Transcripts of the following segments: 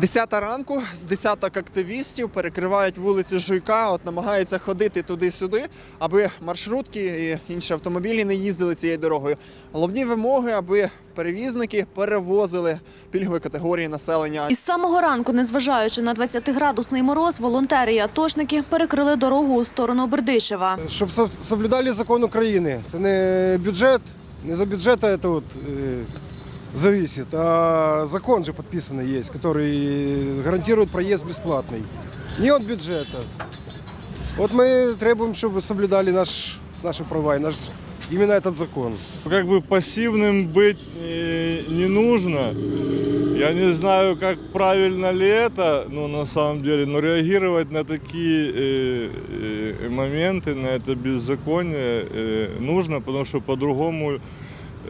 Десята ранку з десяток активістів перекривають вулиці Жуйка, от намагаються ходити туди-сюди, аби маршрутки і інші автомобілі не їздили цією дорогою. Головні вимоги, аби перевізники перевозили пільгові категорії населення. Із самого ранку, незважаючи на 20-градусний мороз, волонтери і атошники перекрили дорогу у сторону Бердичева. Щоб со- соблюдали закон України. Це не бюджет, не за бюджет це от, е, зависит, а закон же підписаний є, який гарантує проїзд безплатний. Не від бюджету. От ми требуємо, щоб соблюдали наш, наші права і наш, іменно этот закон. Как бы пассивным быть э, не нужно. Я не знаю, как правильно ли это, ну, на самом деле, но реагировать на такие э, э, моменты, на это беззаконие э, нужно, потому что по-другому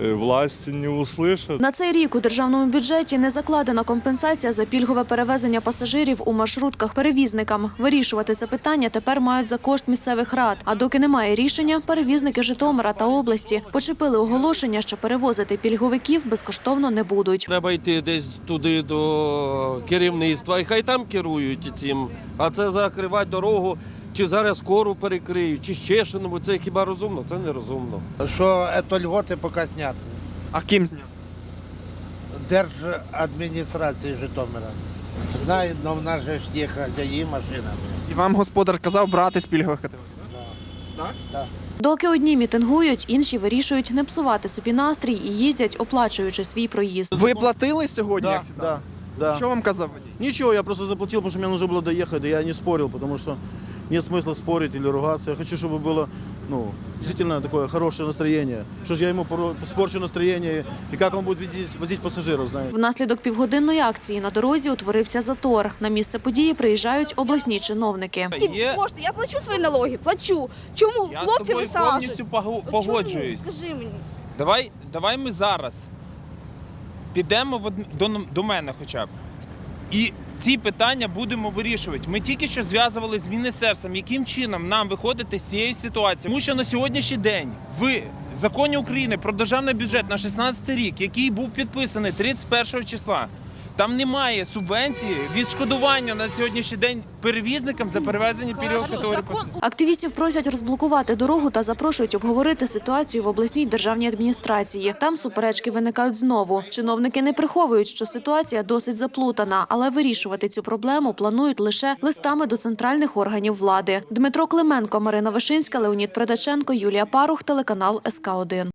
э, власти не услышат. На цей рік у державному бюджеті не закладена компенсація за пільгове перевезення пасажирів у маршрутках перевізникам. Вирішувати це питання тепер мають за кошт місцевих рад. А доки немає рішення, перевізники Житомира та області почепили оголошення, що перевозити пільговиків безкоштовно не будуть. Треба йти десь туди до керівництва, і хай там керують цим. А це закривати дорогу, чи зараз скору перекриють, чи ще що. Це хіба розумно? Це не розумно. що це льготи поки зняті. А ким зняти? Держадміністрації Житомира. Знаю, але в нас же ж є хазяї машина. І вам господар казав брати з пільгових категорій. Доки одні мітингують, інші вирішують не псувати собі настрій і їздять, оплачуючи свій проїзд. Ви платили сьогодні? Да, да, да. Що вам казав? Ничего, я просто заплатил, потому что мне нужно было доехать, и я не спорил, потому что нет смысла спорить или ругаться. Я хочу, чтобы было ну, действительно такое хорошее настроение. Что ж я ему пору- испорчу настроение, и как он будет возить, возить пассажиров, знаете. Внаслідок півгодинної акції на дорозі утворився затор. На місце події приїжджають обласні чиновники. Ті Є. кошти, я плачу свої налоги, плачу. Чому Я з хлопці тобою висаджують? повністю погу- От погоджуюсь. Чому? Скажи мені. Давай, давай ми зараз підемо в од- до, н- до мене хоча б. І ці питання будемо вирішувати. Ми тільки що зв'язували з міністерством, яким чином нам виходити з цієї ситуації. Тому що на сьогоднішній день в законі України про державний бюджет на 16 рік, який був підписаний 31 числа, там немає субвенції відшкодування на сьогоднішній день перевізникам за перевезення пільгових категорій. Активістів просять розблокувати дорогу та запрошують обговорити ситуацію в обласній державній адміністрації. Там суперечки виникають знову. Чиновники не приховують, що ситуація досить заплутана, але вирішувати цю проблему планують лише листами до центральних органів влади. Дмитро Клименко, Марина Вишинська, Леонід Предаченко, Юлія Парух, телеканал СК 1